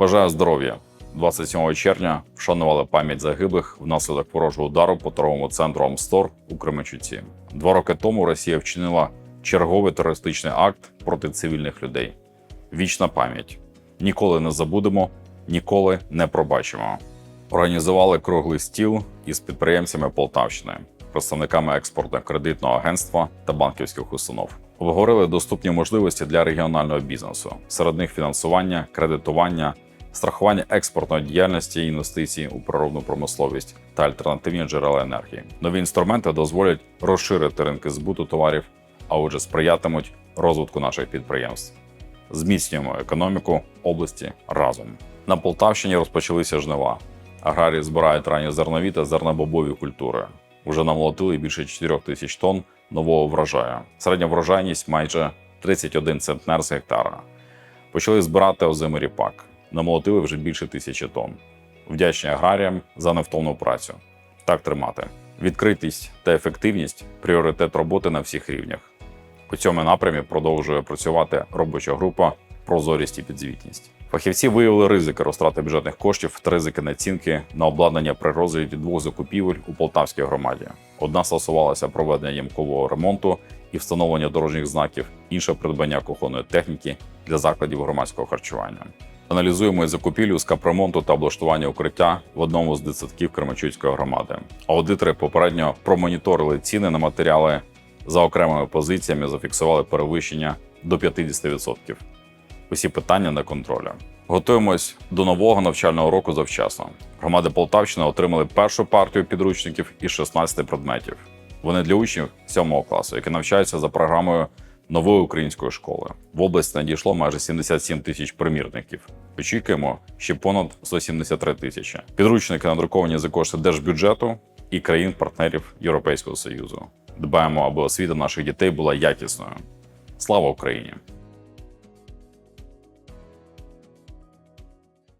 Бажаю здоров'я. 27 червня вшанували пам'ять загиблих внаслідок ворожого удару по торговому центру Амстор у Кременчуці. Два роки тому Росія вчинила черговий терористичний акт проти цивільних людей. Вічна пам'ять. Ніколи не забудемо, ніколи не пробачимо. Організували круглий стіл із підприємцями Полтавщини, представниками експортно-кредитного агентства та банківських установ. Обговорили доступні можливості для регіонального бізнесу, серед них фінансування, кредитування, страхування експортної діяльності і інвестицій у природну промисловість та альтернативні джерела енергії. Нові інструменти дозволять розширити ринки збуту товарів, а отже, сприятимуть розвитку наших підприємств. Зміцнюємо економіку області разом. На Полтавщині розпочалися жнива. Аграрії збирають ранні зернові та зернобобові культури. Уже намолотили більше 4 тисяч тонн нового врожаю. Середня врожайність майже 31 центнер з гектара. Почали збирати озимий ріпак. Намолотили вже більше тисячі тонн. Вдячні аграріям за невтомну працю. Так тримати. Відкритість та ефективність пріоритет роботи на всіх рівнях. У цьому напрямі продовжує працювати робоча група Прозорість і підзвітність. Фахівці виявили ризики розтрати бюджетних коштів та ризики націнки на обладнання при розгляді двох закупівель у Полтавській громаді. Одна стосувалася проведення ямкового ремонту і встановлення дорожніх знаків, інша придбання кухонної техніки для закладів громадського харчування. Аналізуємо і закупівлю з капремонту та облаштування укриття в одному з дитсадків Кременчуцької громади. Аудитори попередньо промоніторили ціни на матеріали за окремими позиціями, зафіксували перевищення до 50%. Усі питання на контролі. Готуємось до нового навчального року завчасно. Громади Полтавщини отримали першу партію підручників із 16 предметів. Вони для учнів 7 класу, які навчаються за програмою нової української школи. В область надійшло майже 77 тисяч примірників. Очікуємо ще понад 173 тисячі. Підручники надруковані за кошти держбюджету і країн-партнерів Європейського Союзу. Дбаємо, аби освіта наших дітей була якісною. Слава Україні!